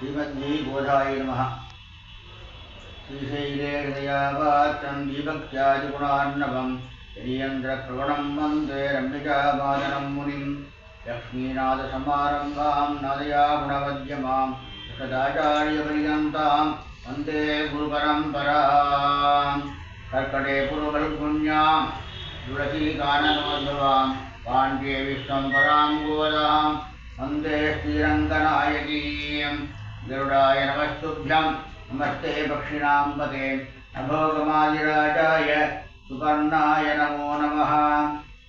श्रीमद्भीबोधाय नमः। श्रीशैले हृदयापात्रं दीपक्त्यादिगुणार्णवं यदीयन्द्रप्रवणं वन्दे रम्यजामादनं मुनिं लक्ष्मीनाथसमारम्भां नादयागुणवद्यमां सदाचार्यपर्यन्तां वन्दे गुरुपरम्परां कर्कटे पुरुवल्पुण्यां तुलसीकाननोद्भवां पाण्ड्ये विश्वं परां गोदां वन्दे श्रीरङ्गनायकीं गरुडाय नमस्तुभ्यं नमस्ते पक्षिणां पते नभोगमादिराजाय सुपर्णाय नमो नमः।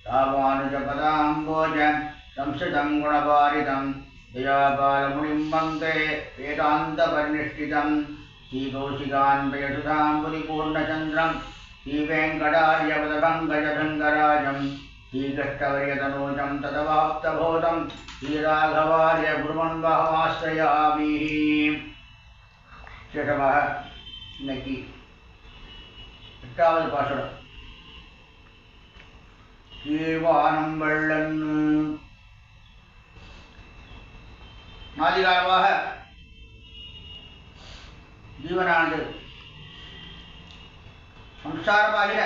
रामानुजपदाम्बोज संस्कृतं गुणपारितं। दयापालमुनिं वंदे, वेदान्तपरिनिष्ठितं। श्रीकौशिकान्वयसुधाम्बुलिपूर्णचन्द्रं श्रीवेङ्कटार्यपदपङ्कजभृङ्गराजं ீதக்கவரியதனோஜம் ததவாப்தபோதம் ஸ்ரீராகவாரிய குருமன்வகமாஸ்ரயாமி ஷேஷமாக இன்னைக்கு எட்டாவது பாசுரம். கீழ்வானம் வெள்ளன் மாதிகாரமாக ஜீவனாண்டு சம்சாரமாகிற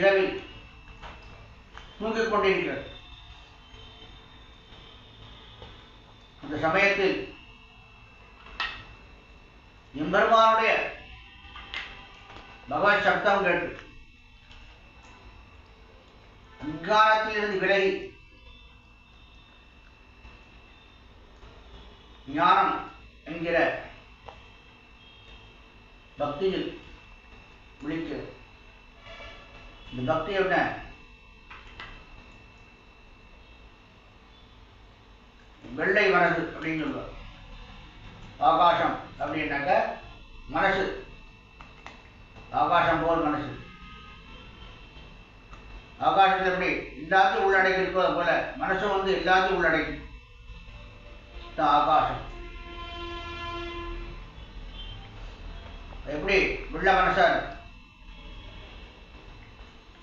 இரவில் தூங்கிக் கொண்டிருக்கிறது. அந்த சமயத்தில் எம்பெருமானுடைய பகவத் சப்தம் கேட்டு அஞ்ஞானத்திலிருந்து விலகி ஞானம் என்கிற பக்தியில் விழிக்கிறது. இந்த பக்தி என்ன? வெள்ளை மனது அப்படின்னு சொல்லுவார் ஆகாசம் அப்படின்னாக்க மனசு. ஆகாசம் போல் மனசு. ஆகாசத்தில் எப்படி? எல்லாத்தையும் உள்ளடக்கி இருப்பது போல மனசும் வந்து எல்லாத்தையும் உள்ளடக்கி. தான் ஆகாசம். எப்படி? உள்ள மனசா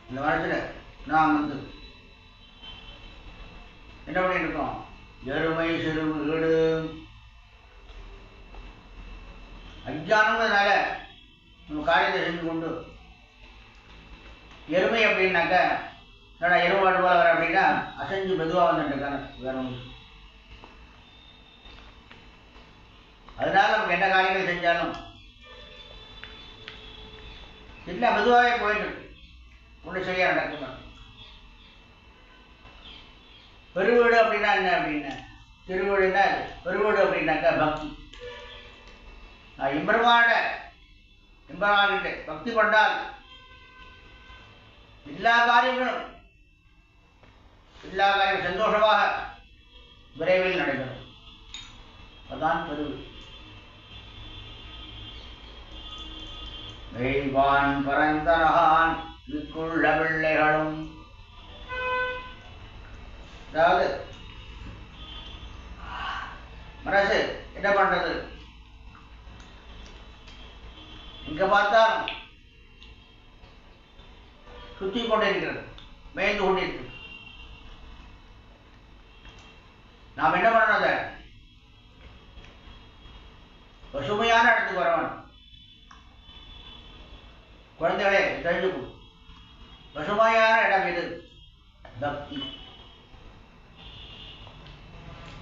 இந்த மனசுல நான் வந்து என்ன பண்ணிட்டு இருக்கோம்? எருமை சிறு வீடு நம்ம காரியத்தை செஞ்சு கொண்டு எருமை அப்படின்னாக்க என்னடா எருமாடு போல வர அப்படின்னா அசைஞ்சு மெதுவாக வந்துட்டுருக்காங்க வேற அதனால நமக்கு என்ன காரியங்கள் செஞ்சாலும் இல்லை மெதுவாகவே போயிட்டு ஒன்று சரியாக நடக்குமா பெருவீடு அப்படின்னா என்ன அப்படின்னா? திருவீடுன்னா பெருவீடு அப்படின்னாக்கா பக்தி. நான் எம்பெருமான எம்பெருமான்கிட்ட பக்தி கொண்டால் எல்லா காரியங்களும் எல்லா காரியம் சந்தோஷமாக விரைவில் நடைபெறும். அதான் பெருவு வெய்வான் பரந்தனகான் மிக்குள்ள பிள்ளைகளும் அதாவது மனசு என்ன பண்றது எங்க பார்த்தாலும் சுத்தி கொண்டிருக்கிறது மேய்ந்து கொண்டிருக்கிறது நாம் என்ன பண்ணணும் அதை பசுமையான இடத்துக்கு வரணும் குழந்தைகளே தெரிஞ்சுக்கு பசுமையான இடம் இது பக்தி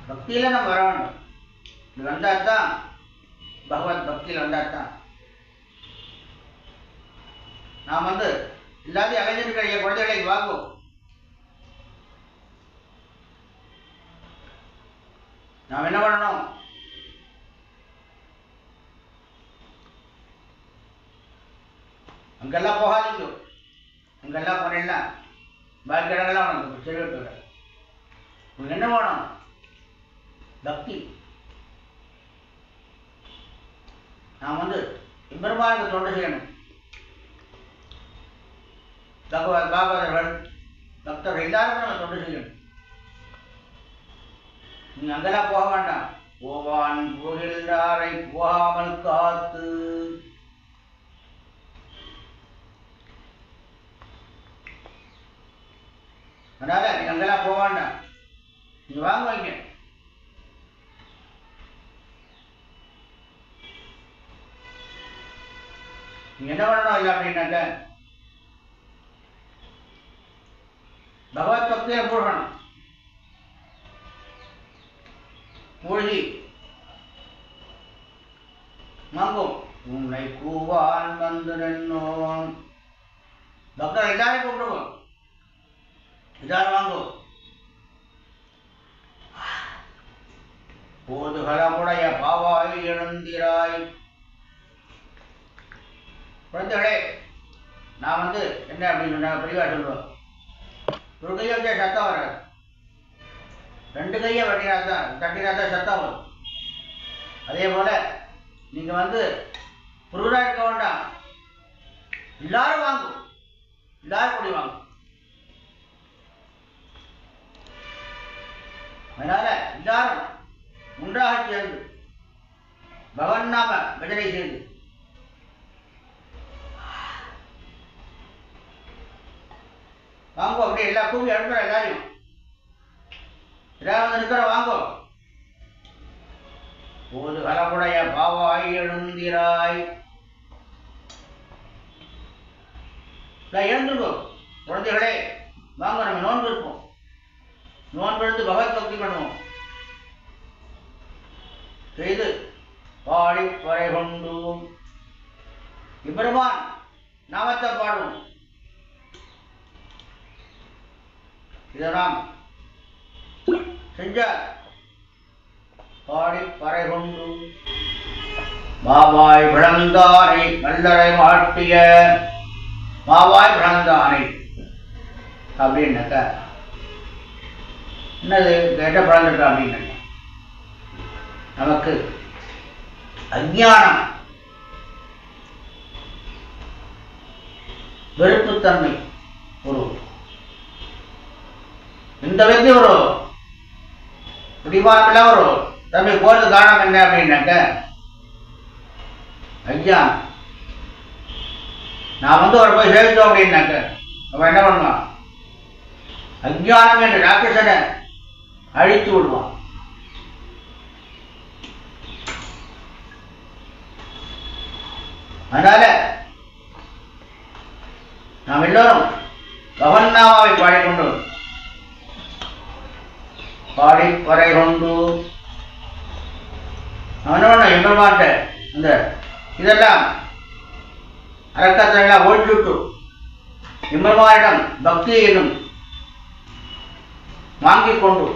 பக்தியில நம்ம வர வேண்டும் இது வந்தால் தான் பகவத் பக்தியில் வந்தால் தான் நாம் வந்து எல்லாத்தையும் அலைஞ்சிருக்கிற என் குழந்தைகளை இங்க வாங்கும் நாம் என்ன பண்ணணும்? அங்கெல்லாம் போகாதீங்க. அங்கெல்லாம் போனீங்கன்னா பாக்கி இடங்கள்லாம் உனக்கு சரி உனக்கு என்ன வேணும்? பக்தி. நாம் வந்து எம்பெருமானுக்கு தொண்டு செய்யணும். பகவத் பாகவதர்கள் பக்தர்கள் எல்லாருக்கும் நம்ம தொண்டு செய்யணும். நீங்க அங்கெல்லாம் போக வேண்டாம். போவான் புகழ்ந்தாரை போகாமல் காத்து. அதனால நீங்க அங்கெல்லாம் போக வேண்டாம். நீங்க வாங்க வைங்க. நீங்க என்ன பண்ணணும் இல்லை அப்படின்னாக்க? பகவத் பக்தியை மூழ்கணும். மூழ்கி. மங்கும். உன்னை கூவான் வந்து நின்னோம். பக்தர் எல்லாரையும் கூப்பிடுவோம். எல்லாரும் வாங்கும் போதுகளமுடைய பாவாய் எழுந்திராய். குழந்தைகளே நான் வந்து என்ன அப்படின்னு சொன்னா பெரியவா சொல்லுவோம் ஒரு கையை வச்சா சத்தம் வராது. ரெண்டு கையை வட்டினா தான் தட்டினா தான் சத்தம் வரும். அதே போல நீங்க வந்து குருடா இருக்க வேண்டாம். எல்லாரும் வாங்கும் எல்லாரும் கூடி வாங்கும் அதனால எல்லாரும் ஒன்றாக சேர்ந்து பகவன் நாம பஜனை செய்து எல்லா கூலி அனுப்புற எல்லாரையும் ஏதாவது இருக்கிற வாங்கும் போது கலமுடைய பாவாய் எழுந்திராய். எழுந்துருக்கோம் குழந்தைகளே. வாங்க நம்ம நோன்பு இருப்போம். நோன்பு இருந்து பகவத் பக்தி பண்ணுவோம். செய்து பாடி பறை கொண்டும் இப்ரமான் நாமத்தை பாடுவோம். இதெல்லாம் செஞ்ச பாடி பறை கொண்டு மாவாய் பிளந்தானை நல்லரை மாட்டிய மாவாய் பிளந்தானை அப்படின்னாக்க என்னது கேட்ட பிறந்துட்டோம் அப்படின்னு நமக்கு அஞ்ஞானம் வெறுப்புத்தன்மை ஒரு இந்த விதத்தில் ஒரு பிடிவாரத்தில் ஒரு தம்பி போறது காரணம் என்ன அப்படின்னாக்க ஐயா நான் வந்து ஒரு போய் சேவித்தோம் அப்படின்னாக்க அவன் என்ன பண்ணுவான்? அஜ்ஞானம் என்ற ராட்சசனை அழித்து விடுவான். அதனால நாம் எல்லோரும் பவன்னாமாவை பாடிக்கொண்டு பாடி பறை கொண்டு அவனோட எம்பெருமான்ட்ட இந்த இதெல்லாம் அரக்கத்தெல்லாம் ஒழிச்சுட்டு எம்பெருமானிடம் பக்தி என்னும் வாங்கிக் கொண்டு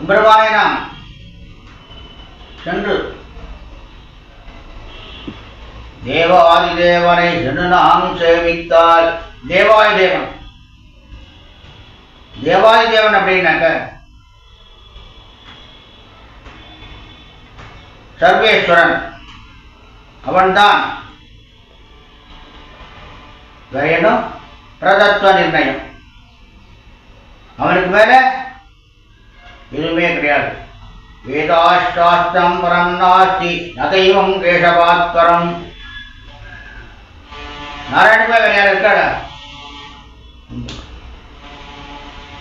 எம்பெருமானை நாம் சென்று தேவாதி தேவனை சென்று நாம் சேவித்தால் தேவாய தேவன் தேவாய தேவன் அப்படின்னாக்க சர்வேஸ்வரன். அவன்தான் வேணும் பிரதத்துவ நிர்ணயம். அவனுக்கு மேல எதுவுமே கிடையாது. வேதாஷ்டாஸ்தம் பரம் நாஸ்தி நதைவம் கேசவாத்பரம். நாராயணமே வேற இருக்காடா?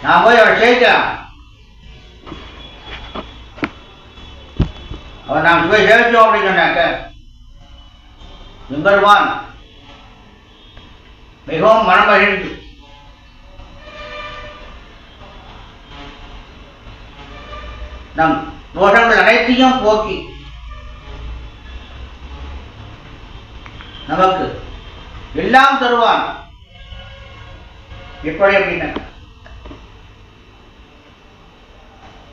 நான் போய் அவன் சேர்க்கலாம் அவன் நாம் போய் சேர்த்தோம் அப்படின்னு சொன்னாக்க ஒன் மிகவும் மனமகிழ்ந்து நம் தோஷங்கள் அனைத்தையும் போக்கி நமக்கு எல்லாம் தருவான் எப்படி அப்படின்னா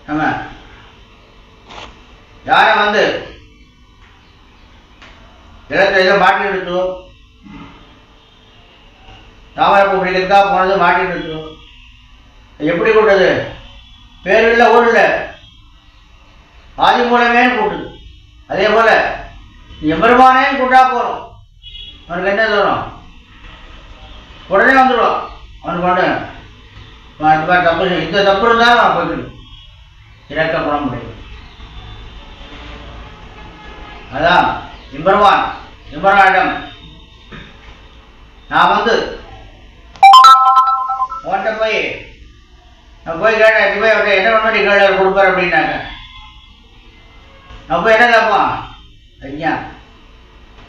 நம்ம யாரை வந்து இடத்துல ஏதோ மாட்டி எடுத்தோம் தாமரைப்பூ பிடிக்கிறதா போனது மாட்டி எடுத்தோம் எப்படி கூட்டது பேர் இல்லை ஊர் இல்லை. ஆதி மூலமே கூட்டுது. அதே போல எம்பெருமானே கூட்டா போறோம். அவனுக்கு என்ன தூரம் உடனே வந்துடுவான் அவனுக்கு கொண்டு அவன் இந்த தப்பு செய்~ நான் போய்க்கணும் இருந்தாலும் அவன் போய்க்கணும் இறக்கப்பட முடியும். அதான் இம்பர்வான் இம்பராடம் நான் வந்து அவன்கிட்ட போய் நான் போய் கேட்டேன் போய் அவர்கிட்ட என்ன பண்ணி கேள்வி கொடுப்பார் அப்படின்னாங்க. அப்போ என்ன கேட்பான்? ஐயா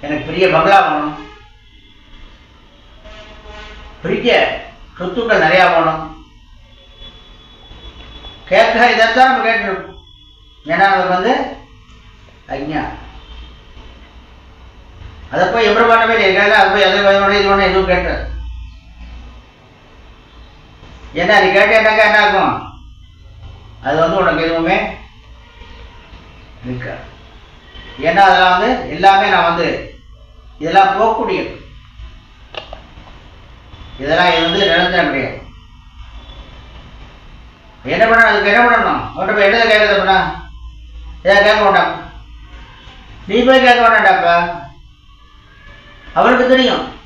எனக்கு பெரிய பங்களா வேணும். பெரிய சொத்துக்கள் நிறையா வேணும். கேட்க இதைத்தான் நம்ம கேட்டுருக்கோம் ஏன்னா நமக்கு வந்து ஐயா அதை போய் எப்படி பண்ணவே இல்லை அது போய் எதை இது ஒன்று எதுவும் கேட்டது ஏன்னா நீ கேட்டேன்னாக்கா என்ன ஆகும்? அது வந்து உனக்கு எதுவுமே இருக்காது. ஏன்னா அதெல்லாம் வந்து எல்லாமே நான் வந்து இதெல்லாம் போகக்கூடியது. இதெல்லாம் இது வந்து நிரந்தரம் கிடையாது. என்ன பண்ணணும் அதுக்கு என்ன பண்ணணும்? அவன்கிட்ட போய் என்னதை கேட்கறது அப்படின்னா இதை கேட்க வேண்டாம். நீ போய் கேட்க வேண்டாம்டாப்பா அவனுக்கு தெரியும்.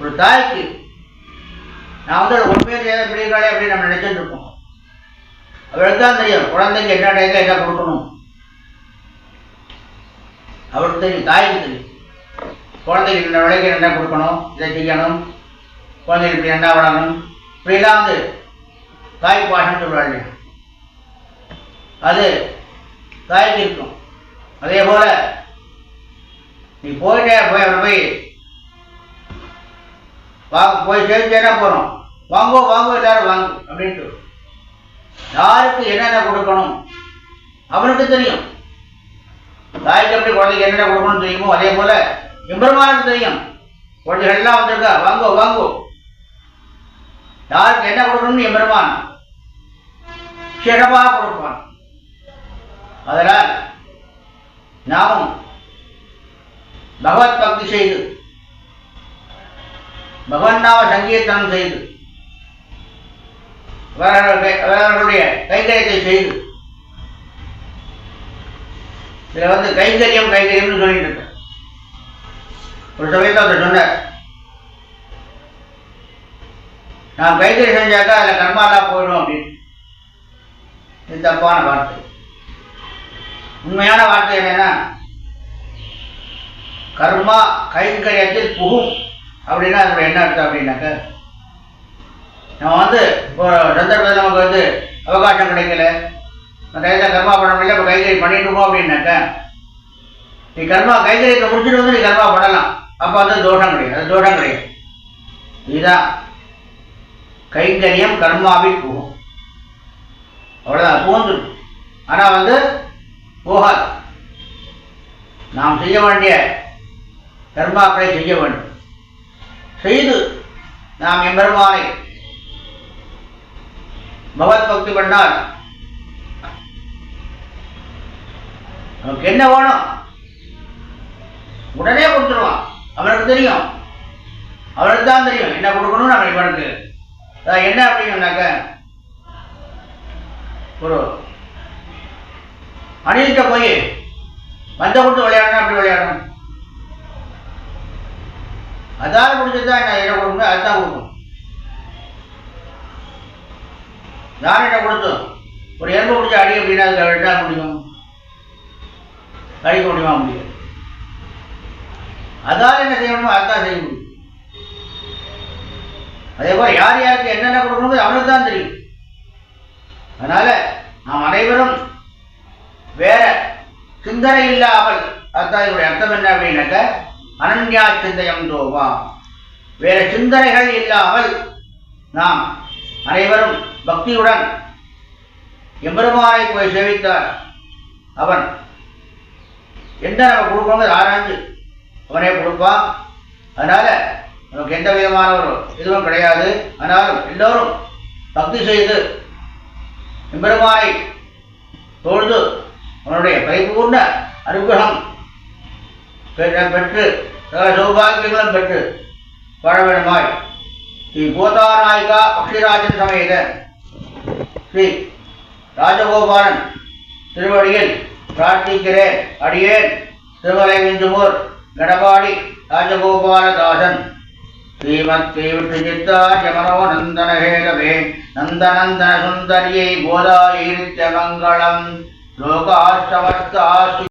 ஒரு தாய்க்கு நான் வந்து அவளுக்கு உண்மையை பெரிய பிடிக்காளே அப்படின்னு நம்ம நினைச்சிட்டு இருப்போம். அவளுக்கு தான் தெரியும். குழந்தைக்கு என்ன டைம் என்ன கொடுக்கணும். அவளுக்கு தெரியும். தாய்க்கு தெரியும். குழந்தைக்கு என்ன விலைக்கு என்ன கொடுக்கணும். இதை செய்யணும். குழந்தைக்கு இப்படி என்ன விடணும் பிரிலாந்து வந்து தாய் பாஷன்னு அது தாய்க்கு இருக்கும் அதே போல நீ போயிட்டே போய் அவரை போய் வாங்க போய் சேர்ந்தேன்னா போகிறோம் வாங்கோ வாங்கோ எல்லாரும் வாங்க அப்படின்ட்டு. யாருக்கு என்னென்ன கொடுக்கணும்? அவனுக்கு தெரியும். தாய்க்கு எப்படி குழந்தைக்கு என்னென்ன கொடுக்கணும்னு தெரியுமோ அதே போல எம்பெருமானுக்கு தெரியும். குழந்தைகள்லாம் வந்திருக்கா வாங்கோ வாங்கோ. யாருக்கு என்ன கொடுக்கணும்னு எம்பெருமான் சிறப்பாக கொடுப்பான். அதனால் நாமும் பகவத் பக்தி செய்து பகவன் சங்கீர்த்தனம் செய்து அவர்களுடைய கைகரியத்தை கைங்கரியத்தை செய்து இதில் வந்து கைங்கரியம் கைங்கரியம்னு சொல்லிட்டு இருக்கேன் ஒரு சமயத்தில் அவர் சொன்னார் நான் கைத்தறி செஞ்சாக்கா அதில் கர்மாலாம் போயிடும் அப்படின்னு. இது தப்பான வார்த்தை. உண்மையான வார்த்தை என்னன்னா கர்மா கைங்கரியத்தில் புகும். அப்படின்னா அதோட என்ன அர்த்தம் அப்படின்னாக்க நம்ம வந்து இப்போ சந்தர்ப்பத்தில் நமக்கு வந்து அவகாசம் கிடைக்கல. அந்த கர்மா பண்ண முடியல இப்போ கைகறி பண்ணிட்டுமோ அப்படின்னாக்க நீ கர்மா கைகறியை முடிச்சுட்டு வந்து நீ கர்மா பண்ணலாம். அப்போ வந்து தோஷம் கிடையாது. அது தோஷம் கிடையாது. இதுதான். கைங்கரியம் கர்மாவை போகும். அவ்வளோதான் போந்துடும் ஆனால் வந்து போகாது. நாம் செய்ய வேண்டிய கர்மாக்களை செய்ய வேண்டும். செய்து நாம் எம்பெருமானை பகவத் பக்தி பண்ணால் நமக்கு என்ன வேணும்? உடனே கொடுத்துருவான். அவனுக்கு தெரியும். அவனுக்கு தான் தெரியும். என்ன கொடுக்கணும்னு நம்ம இவனுக்கு என்ன அப்படின்னாக்க ஒரு அணில்கிட்ட போய் மஞ்ச கொடுத்து விளையாடணும் அப்படி விளையாடணும். அதால் முடிஞ்சதுதான் நான் என்ன கொடுங்க அதுதான் கொடுக்கணும். என்ன கொடுத்தோம் ஒரு எறும்பு பிடிச்ச அடி அப்படின்னா அதுக்கு வெட்டா முடியும். கடிக்க முடியுமா முடியாது. அதால் என்ன செய்யணுமோ அதுதான் செய்ய முடியும் அதே போல் யார் யாருக்கு என்னென்ன கொடுக்கணும் அவனுக்கு தான் தெரியும். அதனால நாம் அனைவரும் வேற சிந்தனை இல்லாமல் அதான் இதனுடைய அர்த்தம் என்ன அப்படின்னாக்க அனன்யா சிந்தயம் தோவா. வேற சிந்தனைகள் இல்லாமல் நாம் அனைவரும் பக்தியுடன் எம்பெருமானை போய் சேவித்தார். அவன் என்ன நம்ம கொடுக்கணும் ஆராய்ந்து அவனே கொடுப்பான். அதனால நமக்கு எந்த விதமான ஒரு இதுவும் கிடையாது. ஆனாலும் எல்லோரும் பக்தி செய்து எம்பெருமானை தொழுது அவனுடைய பரிபூர்ண அனுகிரகம் பெற்று சகல சௌபாகியங்களும் பெற்று வாழ வேண்டுமாய். ஸ்ரீ கோதாநாயிகா பக்ஷிராஜன் சமேத ஸ்ரீ ராஜகோபாலன் திருவடியில் பிரார்த்திக்கிறேன். அடியேன் திருமலை விந்துமூர் கடபாடி ராஜகோபாலதாசன். ஸ்ரீமத் ஸ்ரீவிஷ்ணுச்சித்தாரிய மனோநந்தனஹேதவே நந்தநந்தன சுந்தரியை போதாயிருத்த மங்களம். லோகாஷ்டமஸ்தாஸ்து